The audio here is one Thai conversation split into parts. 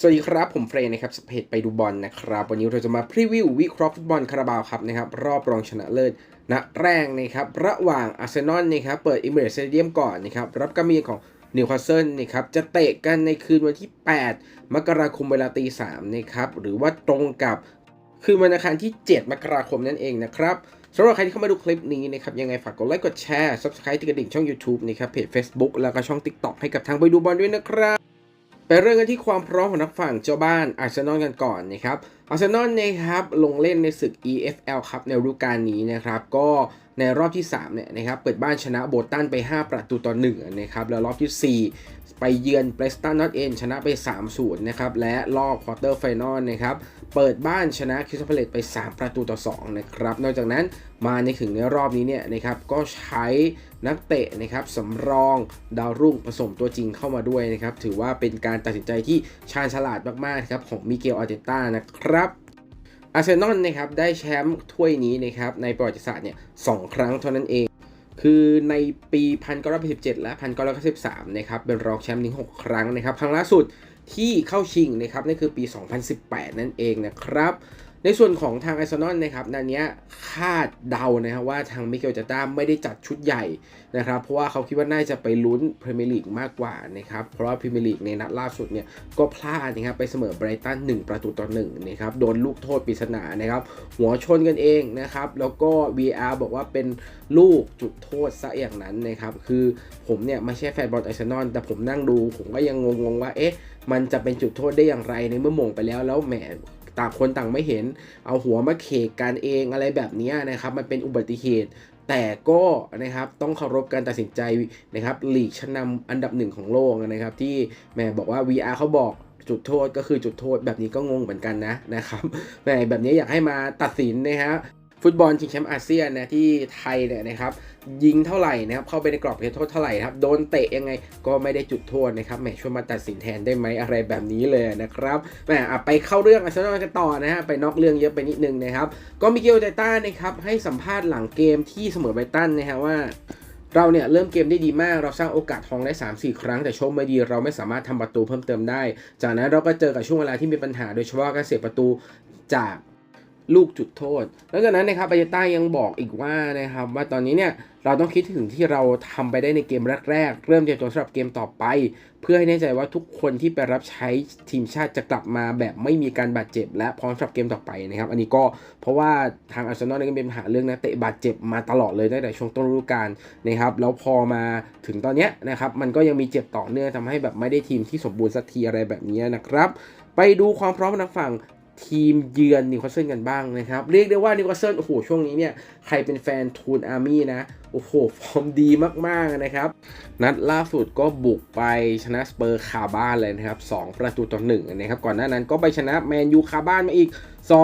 สวัสดีครับ ผมเฟรนนะครับสเพจไปดูบอลนะครับ วันนี้เราจะมาพรีวิววิเคราะห์ฟุตบอลคาราบาวครับนะครับรอบรองชนะเลิศนัดแรกนะครับระหว่างอาร์เซนอลนะครับเปิดอิมเมอร์เซเดียมก่อนนะครับรับการมีของนิวคาสเซิลนะครับจะเตะกันในคืนวันที่ 8 มกราคมเวลาตี3นะครับหรือว่าตรงกับคืนวันอังคารที่ 7 มกราคมนั่นเองนะครับสำหรับใครที่เข้ามาดูคลิปนี้นะครับยังไงฝากกดไลค์กดแชร์ Subscribe ติดกระดิ่งช่อง YouTube นะครับเพจ Facebook แล้วก็ช่อง TikTok ให้กับทางไปดูบอลด้วยนะครับ ไปเริ่มกันที่ความพร้อมของนักฝั่งเจ้าบ้านอาร์เซนอลกันก่อนนะครับอาร์เซนอลนะครับลงเล่นในศึก EFL ครับในฤดูกาลนี้นะครับ ก็ ในรอบที่3เนี่ยนะครับเปิดบ้านชนะโบตันไป 5 ประตูต่อ1นะครับแล้วรอบที่ 4 ไปเยือนเบรสตันนอตเอนชนะไป3-0นะครับและรอบควอเตอร์ไฟนอลนะครับเปิดบ้านชนะคิสตัลพเลตไป 3 ประตูต่อ2นะครับนอกจากนั้นมาในถึงในรอบนี้เนี่ยนะครับก็ใช้นักเตะนะครับสำรองดาวรุ่งผสมตัวจริงเข้ามาด้วยนะครับถือว่าเป็นการตัดสินใจที่ชาญฉลาดมากๆครับของมิเกลอาร์เตต้านะครับ อาร์เซนอลนะครับได้แชมป์ถ้วยนี้นะครับในประวัติศาสตร์เนี่ยสองครั้งเท่านั้นเอง คือในปี 1917 และ 1913 นะครับเป็นรองแชมป์ถึง6ครั้งนะครับ ครั้งล่าสุดที่เข้าชิงนะครับนั่นคือปี 2018 นั่นเองนะครับ ในส่วนของทางไอซอนอลนะครับนันนี้คาดเดานะครับว่าทางมิเกลจาต้าไม่ได้จัดชุดใหญ่นะครับ เพราะว่าเขาคิดว่าน่าจะไปลุ้นพรีเมียร์ลีกมากกว่านะครับ เพราะว่าพรีเมียร์ลีกในนัดล่าสุดเนี่ยก็พลาดนะครับไปเสมอไบรตัน1 ประตูต่อ1นะครับ โดนลูกโทษปริศนานะครับ หัวชนกันเองนะครับ แล้วก็ VR บอกว่าเป็นลูกจุดโทษซะอย่างนั้นนะครับ คือผมเนี่ยไม่ใช่แฟนบอลไอซอนอลแต่ผมนั่งดู ผมก็ยังงงๆว่าเอ๊ะมันจะเป็นจุดโทษได้อย่างไรในเมื่อม่งไปแล้วแล้วแหม ต่างคนต่างไม่เห็น เอาหัวมาเขกกันเองอะไรแบบนี้นะครับ มันเป็นอุบัติเหตุ แต่ก็นะครับต้องเคารพการตัดสินใจนะครับลีกชั้นนำอันดับหนึ่งของโลกนะครับ ที่แม่บอกว่า VR เขาบอกจุดโทษก็คือจุดโทษแบบนี้ก็งงเหมือนกันนะนะครับแม่แบบนี้อยากให้มาตัดสินนะฮะ ฟุตบอลชิงแชมป์อาเซียนนะที่ไทยเนี่ยนะครับยิงเท่าไหร่นะครับเข้าไปในกรอบเขตโทษเท่าไหร่ครับโดนเตะยังไงก็ไม่ได้จุดโทษนะครับแหมช่วยมาตัดสินแทนได้ไหมอะไรแบบนี้เลยนะครับแหม่ไปเข้าเรื่องอาร์เซนอลกันต่อนะฮะไปนอกเรื่องเยอะไปนิดนึงนะครับก็มิเกลไตต้านะครับให้สัมภาษณ์หลังเกมที่เสมอไบตันนะฮะว่าเราเนี่ยเริ่มเกมได้ดีมาก เราสร้างโอกาสทองได้ 3-4 ครั้ง แต่โชคไม่ดี เราไม่สามารถทำประตูเพิ่มเติมได้ จากนั้นเราก็เจอกับช่วงเวลาที่มีปัญหา โดยเฉพาะการเสียประตูจาก ลูกจุดโทษ แล้วจากนั้นนะครับไบเยต้ายังบอกอีกว่านะครับว่าตอนนี้เนี่ยเราต้องคิดถึงที่เราทำไปได้ในเกมแรกๆ เริ่มเตรียมตัวสำหรับเกมต่อไป เพื่อให้แน่ใจว่าทุกคนที่ไปรับใช้ทีมชาติจะกลับมาแบบไม่มีการบาดเจ็บ และพร้อมสำหรับเกมต่อไปนะครับ อันนี้ก็เพราะว่าทางอาร์เซนอลเนี่ยก็มีปัญหาเรื่องนักเตะบาดเจ็บมาตลอดเลยตั้งแต่ช่วงต้นฤดูกาลนะครับ แล้วพอมาถึงตอนนี้นะครับมันก็ยังมีเจ็บต่อเนื่องทำให้แบบไม่ได้ทีมที่สมบูรณ์สักทีอะไรแบบนี้นะครับ ไปดูความพร้อมทางฝั่ง ทีมเยือนนิวคาสเซิลกันบ้างนะครับ เรียกได้ว่านิวคาสเซิลโอ้โหช่วงนี้เนี่ย ใครเป็นแฟนทูนอาร์มี่นะ โอ้โห ฟอร์มดีมาก ๆ นะครับ นัดล่าสุดก็บุกไปชนะสเปอร์คาบ้านเลยนะครับ 2 ประตูต่อ1นะครับ ก่อนหน้านั้นก็ไปชนะแมนยูคาบ้านมาอีก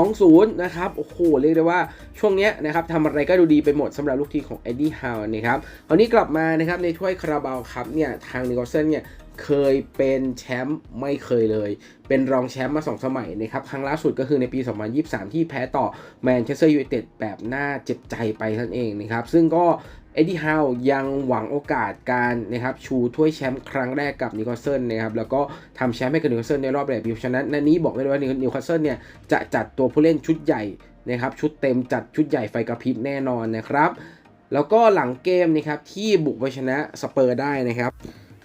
2-0 นะครับ โอ้โห เรียกได้ว่าช่วงเนี้ยนะครับทำอะไรก็ดูดีไปหมดสำหรับลูกทีมของเอ็ดดี้ฮาวนะครับคราวนี้กลับมานะครับในถ้วยคาราบาวครับเนี่ยทางนิวคาสเซิลเนี่ย เคยเป็นแชมป์ไม่เคยเลย เป็นรองแชมป์มา 2 สมัยนะครับ ครั้งล่าสุดก็คือในปี 2023 ที่แพ้ต่อแมนเชสเตอร์ยูไนเต็ดแบบน่าเจ็บใจไปนั่นเองนะครับ ซึ่งก็เอ็ดดี้ฮาวยังหวังโอกาสการนะครับชูถ้วยแชมป์ครั้งแรกกับนิวคาสเซิลนะครับแล้วก็ทำแชมป์ให้กับนิวคาสเซิลในรอบแรกปีฉะนั้นนันนี้บอกเลยว่านิวคาสเซิลเนี่ยจะจัดตัวผู้เล่นชุดใหญ่นะครับชุดเต็มจัดชุดใหญ่ไฟกระพริบแน่นอนนะครับ แล้วก็หลังเกมนะครับที่บุกไปชนะสเปอร์ได้นะครับ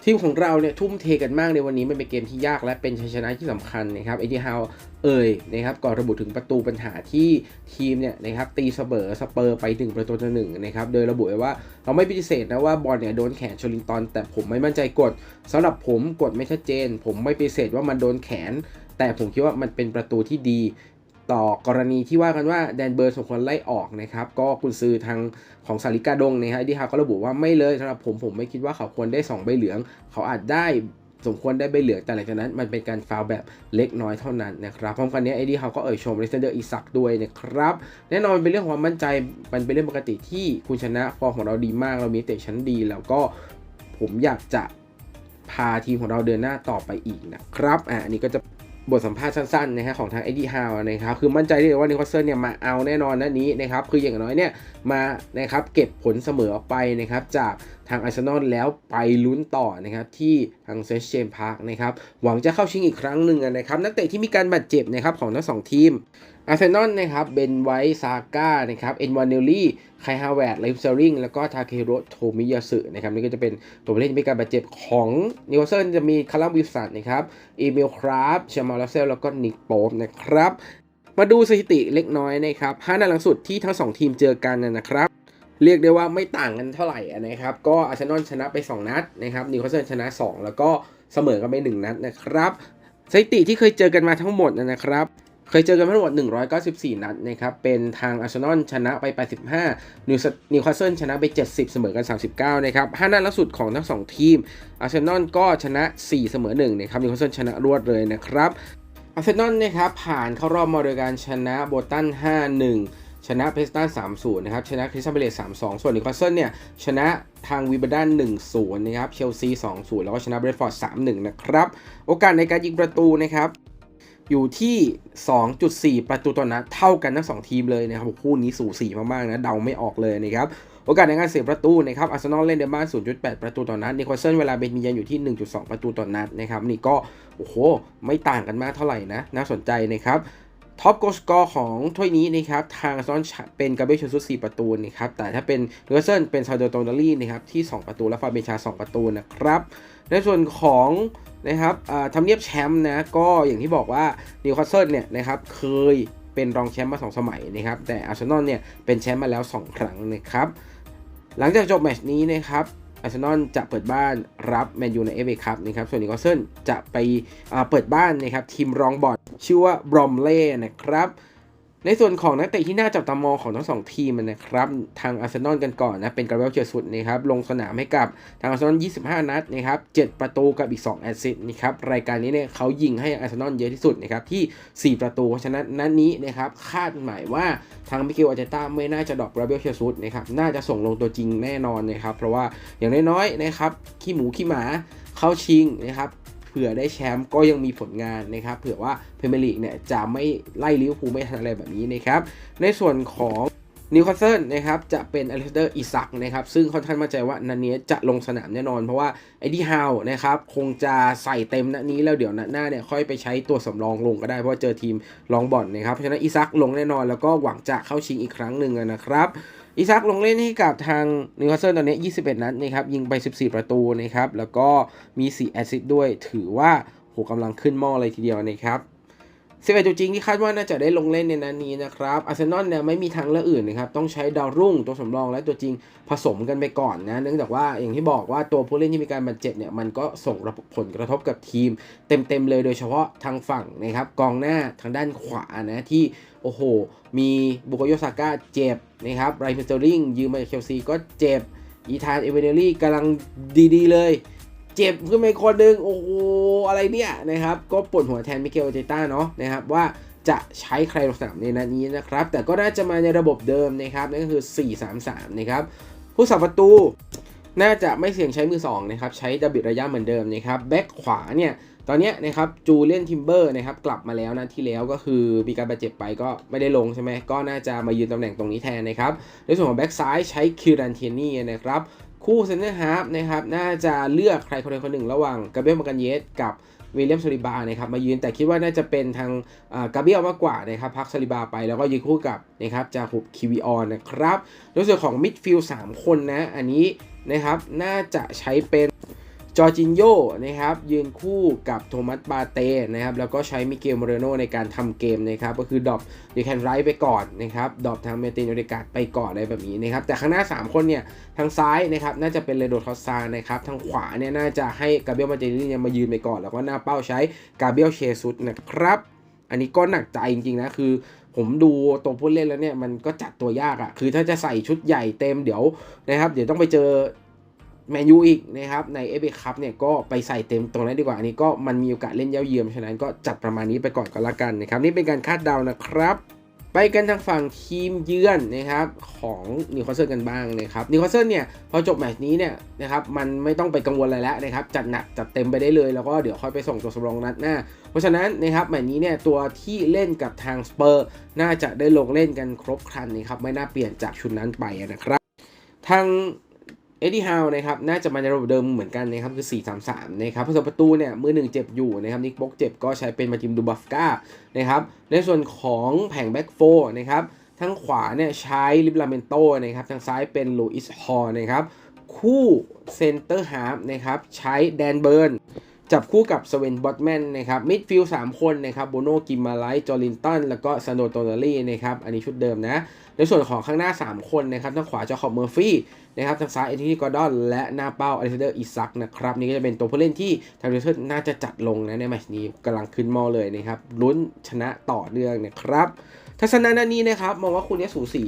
ทีมของเราเนี่ยทุ่มเทกันมากในวันนี้มันเป็นเกมที่ยากและเป็นชัยชนะที่สำคัญนะครับเอที่ฮาวเอ่ยนะครับก่อนระบุถึงประตูปัญหาที่ทีมเนี่ยนะครับตีเสมอสเปอร์ไปถึงประตูต่อหนึ่งนะครับโดยระบุไว้ว่าเราไม่ปฏิเสธนะว่าบอลเนี่ยโดนแขนชลินตันแต่ผมไม่มั่นใจกดสำหรับผมกดไม่ชัดเจน ผมไม่ปฏิเสธว่ามันโดนแขน แต่ผมคิดว่ามันเป็นประตูที่ดี ต่อกรณีที่ว่ากันว่าแดนเบิร์สมควรไล่ออกนะครับ ก็คุณซื้อทางของสาริกาดงนะฮะที่ฮาก็ระบุว่าไม่เลยสำหรับผมผมไม่คิดว่าเขาควรได้ 2 ใบเหลือง เขาอาจได้สมควรได้ใบเหลืองแต่หลังจากนั้นมันเป็นการฟาวแบบเล็กน้อยเท่านั้นนะครับพร้อมกันนี้ไอดีเขาก็เอ่ยชมเลสเตอร์อีซักด้วยนะครับ แน่นอนเป็นเรื่องความมั่นใจมันเป็นเรื่องปกติที่คุณชนะฟอร์มของเราดีมาก เรามีเตะชั้นดี แล้วก็ผมอยากจะพาทีมของเราเดินหน้าต่อไปอีกนะครับอ่าอันนี้ก็จะ บทสัมภาษณ์สั้นๆนะฮะของทางเอ็ดดี้ฮาวนะครับคือมั่นใจได้เลยว่านิโคาสเซอร์เนี่ยมาเอาแน่นอนนัดนี้นะครับคืออย่างน้อยเนี่ยมานะครับเก็บผลเสมอออกไปนะครับจากทางอาร์เซนอลแล้วไปลุ้นต่อนะครับที่ทางเซชเชมพาร์คนะครับหวังจะเข้าชิงอีกครั้งหนึ่งนะครับนักเตะที่มีการบาดเจ็บนะครับของทั้งสองทีม อาร์เซนอลนะครับ เบนไวท์ซาก้า นะครับ เอ็นวานเนลลี่ ไคฮาวเวร์ไลฟ์เซอริง แล้วก็ทาเคโรโทมิยาสึนะครับ นี่ก็จะเป็นตัวเล่นที่มีการบาดเจ็บของนิวเซิลจะมีคาร์ลวิลสันนะครับ อีเมลคราฟชามาลเซล แล้วก็นิกโป๊ปนะครับ มาดูสถิติเล็กน้อยนะครับ5นัดหลังสุดที่ทั้ง 2 ทีมเจอกันนะครับเรียกได้ว่าไม่ต่างกันเท่าไหร่นะครับ ก็อาร์เซนอลชนะไป 2 นัดนะครับ นิวคาสเซิลชนะ 2 แล้วก็เสมอกันไป 1 นัดนะครับ สถิติที่เคยเจอกันมาทั้งหมดนะครับ เคยเจอกันทั้งหมด 194 นัดนะครับ เป็นทางอาร์เซนอลชนะไป 85 นิวนิวคาสเซิลชนะไป 70 เสมอกัน 39 นะครับ5นัดล่าสุดของทั้ง 2 ทีม อาร์เซนอลก็ชนะ 4 เสมอ1นะครับ นิวคาสเซิลชนะรวดเลยนะครับอาร์เซนอลนะครับผ่านเข้ารอบมาโดยการชนะโบตัน 5-1ชนะเพสตัน3-0 นะครับ ชนะคริสตัลเบเลส3-2 ส่วนนิวคาสเซิลเนี่ย ชนะทางวีบดัน1-0 นะครับ เชลซี 2-0 แล้วก็ชนะเบรดฟอร์ด 3-1 นะครับ โอกาสในการยิงประตูนะครับ อยู่ที่ 2.4 ประตูต่อนัดเท่ากันทั้ง 2 ทีมเลยนะครับคู่นี้สูสีมากๆนะเดาไม่ออกเลยนะครับโอกาสในการเสียประตูนะครับอาร์เซนอลเล่นในบ้าน 0.8 ประตูต่อนัดนิโคลเซนเวลาเบนมียันอยู่ที่ 1.2 ประตูต่อนัดนะครับนี่ก็โอ้โหไม่ต่างกันมากเท่าไหร่นะน่าสนใจนะครับ ท็อปโกลสกอร์ของถ้วยนี้นะครับทางซอลเป็นกาเบรเชซุส4ประตูนะครับแต่ถ้าเป็นนิโคลเซนเป็นซาโดโตนาลีนะครับที่ 2 ประตูและฟาเบนชา 2 ประตูนะครับในส่วนของนะครับทำเนียบแชมป์นะก็อย่างที่บอกว่านิวคาสเซิลเนี่ยนะครับเคยเป็นรองแชมป์มา 2 สมัยนะครับแต่อาร์เซนอลเนี่ยเป็นแชมป์มาแล้ว 2 ครั้งนะครับหลังจากจบแมตช์นี้นะครับ อาร์เซนอลจะเปิดบ้านรับแมนยูในเอฟเอคัพนะครับ ส่วนนิวคาสเซิลจะไปเปิดบ้านนะครับทีมรองบอดชื่อว่าบรอมเล่นะครับ ในส่วนของนักเตะที่น่าจับตามองของทั้งสองทีมนะครับ ทางอาร์เซนอลกันก่อนนะ เป็นกาเบรียสุดนะครับลงสนามให้กับทางอาร์เซนอล 25 นัดนะครับ7ประตูกับอีก 2 แอสซิสต์นะครับรายการนี้เนี่ยเขายิงให้อาร์เซนอลเยอะที่สุดนะครับที่ 4 ประตูเพราะฉะนั้นนัดนี้นะครับคาดหมายว่าทางมิเกลอาเตต้าไม่น่าจะดรอปกาเบรียสุดนะครับน่าจะส่งลงตัวจริงแน่นอนนะครับเพราะว่าอย่างน้อยๆนะครับขี้หมูขี้หมาเข้าชิงนะครับ เผื่อได้แชมป์ก็ยังมีผลงานนะครับ เผื่อว่าพรีเมียร์ลีกเนี่ยจะไม่ไล่ลิเวอร์พูลไม่ทันอะไรแบบนี้นะครับ ในส่วนของนิวคาสเซิลนะครับจะเป็นอเลสเตอร์อิซักนะครับซึ่งค่อนข้างมั่นใจว่านัดนี้จะลงสนามแน่นอน เพราะว่าไอ้ดีฮาวนะครับคงจะใส่เต็มนัดนี้แล้วเดี๋ยวนัดหน้าเนี่ยค่อยไปใช้ตัวสำรองลงก็ได้เพราะว่าเจอทีมรองบอลนะครับเพราะฉะนั้นอิซักลงแน่นอนแล้วก็หวังจะเข้าชิงอีกครั้งหนึ่งนะครับ อิซักลงเล่นให้กับทางนิวคาสเซิลตอนนี้ 21 นัดนะครับยิงไป 14 ประตูนะครับแล้วก็มี 4 แอสซิสต์ด้วยถือว่าโหกำลังขึ้นหม้อเลยทีเดียวนะครับ 11ตัวจริงที่คาดว่าน่าจะได้ลงเล่นในนัดนี้นะครับอาร์เซนอลเนี่ยไม่มีทางเลือกอื่นนะครับต้องใช้ดาวรุ่งตัวสำรองและตัวจริงผสมกันไปก่อนนะเนื่องจากว่าอย่างที่บอกว่าตัวผู้เล่นที่มีการบาดเจ็บเนี่ยมันก็ส่งผลกระทบกับทีม เต็มๆเลยโดยเฉพาะทางฝั่งนะครับกองหน้าทางด้านขวานะที่โอ้โห มีบุโกโยซาก้าเจ็บนะครับไรฟิสเตอริงยืมมาจากเชลซีก็เจ็บอีธานเอเวเนลี่กำลังดีๆเลย เจ็บขึ้นมาอีกคนนึงโอ้โหอะไรเนี่ยนะครับ ก็ปวดหัวแทนมิเกลเจต้าเนาะนะครับว่าจะใช้ใครลงสนามในนัดนี้นะครับ แต่ก็น่าจะมาในระบบเดิมนะครับนั่นก็คือ 4-3-3 นะครับ ผู้สับประตูน่าจะไม่เสี่ยงใช้มือ2นะครับใช้ดับบิดระยะเหมือนเดิมนะครับแบ็คขวาเนี่ยตอนนี้นะครับจูเลียนทิมเบอร์นะครับกลับมาแล้วนะที่แล้วก็คือมีการบาดเจ็บไปก็ไม่ได้ลงใช่ไหมก็น่าจะมายืนตำแหน่งตรงนี้แทนนะครับในส่วนของแบ็กซ้ายใช้คิรันเทนี่นะครับ คู่เซนเตอร์ฮาร์ฟนะครับน่าจะเลือกใครคนใดคนหนึ่งระหว่างกาเบรียลมากันเยสกับวิลเลียมซาลิบานะครับมายืนแต่คิดว่าน่าจะเป็นทางกาเบรียลมากกว่านะครับพักซาลิบาไปแล้วก็ยืนคู่กับนะครับจาคุบคิวิออนนะครับในส่วนของมิดฟิลด์3คนนะ อันนี้นะครับน่าจะใช้เป็น จอจินโยนะครับยืนคู่กับโทมัสบาเต้นะครับแล้วก็ใช้มิเกลโมเรโนในการทำเกมนะครับก็คือดรอปเดีแคนไรไปก่อนนะครับดรอปทางเมตินโอเดกาดไปก่อนอะไรแบบนี้นะครับแต่ข้างหน้า 3 คนเนี่ยทางซ้ายนะครับน่าจะเป็นเรโดทอสซานะครับทางขวาเนี่ยน่าจะให้กาเบียลมาเจนี่เนี่ยมายืนไปก่อน แล้วก็หน้าเป้าใช้กาเบียลเชซุสนะครับอันนี้ก็หนักใจจริงๆนะคือผมดูตัวผู้เล่นแล้วเนี่ยมันก็จัดตัวยากอะ่ะคือถ้าจะใส่ชุดใหญ่เต็มเดี๋ยวนะครับ เดี๋ยวต้องไปเจอ แมนยูอีกนะครับในเอฟเอคัพเนี่ยก็ไปใส่เต็มตรงนั้นดีกว่า อันนี้ก็มันมีโอกาสเล่นเย้าเยือมฉะนั้นก็จัดประมาณนี้ไปก่อนก็แล้วกันนะครับนี่เป็นการคาดเดานะครับ ไปกันทางฝั่งทีมเยือนนะครับของนิวคาสเซิลกันบ้างนะครับนิวคาสเซิลเนี่ยพอจบแมตช์นี้เนี่ยนะครับมันไม่ต้องไปกังวลอะไรแล้วนะครับจัดหนักจัดเต็มไปได้เลยแล้วก็เดี๋ยวค่อยไปส่งตัวสำรองนัดหน้า เพราะฉะนั้นนะครับแมตช์นี้เนี่ยตัวที่เล่นกับทางสเปอร์น่าจะได้ลงเล่นกันครบครันนะครับไม่น่าเปลี่ยนจากชุดนั้นไปนะครับทาง เอ็ดดี้ฮาวนะครับน่าจะมาในระบบเดิมเหมือนกันนะครับคือ 4-3-3นะครับผสมประตูเนี่ยมือหนึ่งเจ็บอยู่นะครับนิกบกเจ็บก็ใช้เป็นมาจิมดูบัฟก้านะครับในส่วนของแผงแบ็กโฟนะครับทางขวาเนี่ยใช้ลิบลาเมนโตนะครับทางซ้ายเป็นลูอิสฮอร์นะครับคู่เซนเตอร์ฮาร์ฟนะครับใช้แดนเบิร์น จับคู่กับสเวนบอตแมนนะครับมิดฟิลด์สามคนนะครับโบโนกิมมาไลท์จอรินตันแล้วก็ซานโดโตนารีนะครับอันนี้ชุดเดิมนะ ในส่วนของข้างหน้า 3 คนนะครับทางขวาจอคอบเมอร์ฟี่นะครับทางซ้ายเอทินีกอร์ดอนและหน้าเป้าอเลนเดอร์อิซักนะครับนี่ก็จะเป็นตัวผู้เล่นที่ทางเดอร์น่าจะจัดลงนะในแมตช์นี้กำลังขึ้นมอเลยนะครับลุ้นชนะต่อเนื่องนะครับทัศนะด้านนี้นะครับมองว่าคู่นี้สูสี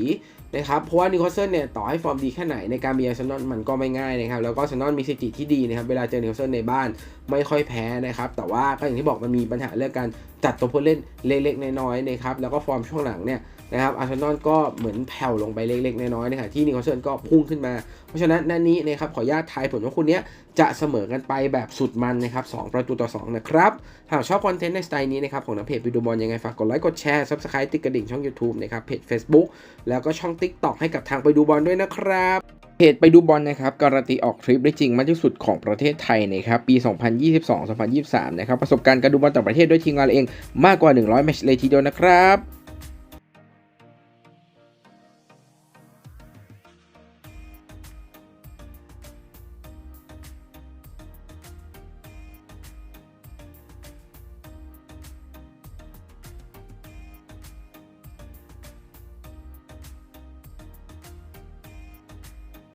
นะครับเพราะว่านิโคลเซิลเนี่ยต่อให้ฟอร์มดีแค่ไหนในการมีอาร์เซนอลมันก็ไม่ง่ายนะครับแล้วก็อาร์เซนอลมีสถิติที่ดีนะครับเวลาเจอนิโคลเซิลในบ้านไม่ค่อยแพ้นะครับแต่ว่าก็อย่างที่บอกมันมีปัญหาเรื่องการจัดตัวผู้เล่นเล็กๆน้อยๆนะครับแล้วก็ฟอร์มช่วงหลังเนี่ย นะครับอาร์เซนอลก็เหมือนแผ่วลงไปเล็กๆ น้อยๆนะครับที่นิโคลเซนก็พุ่งขึ้นมา เพราะฉะนั้นนันนี้นะครับขออนุญาตทายผลว่าคู่เนี้ยจะเสมอกันไปแบบสุดมันนะครับ2ประตูต่อ 2 นะครับหากชอบคอนเทนต์ในสไตล์นี้นะครับของน้ำเพจไปดูบอลยังไงฝากกดไลค์กดแชร์ Subscribe ติดกระดิ่งช่อง YouTube นะครับเพจ Facebook แล้วก็ช่อง TikTok ให้กับทางไปดูบอลด้วยนะครับเพจไปดูบอลนะครับการันตีออกทริปได้จริงมากที่สุดของประเทศไทยนะครับปี 2022-2023 นะครับประสบการณ์การดูบอลต่างประเทศด้วยทีมงานเองมากกว่า 100 แมตช์เลยทีเดียวนะครับ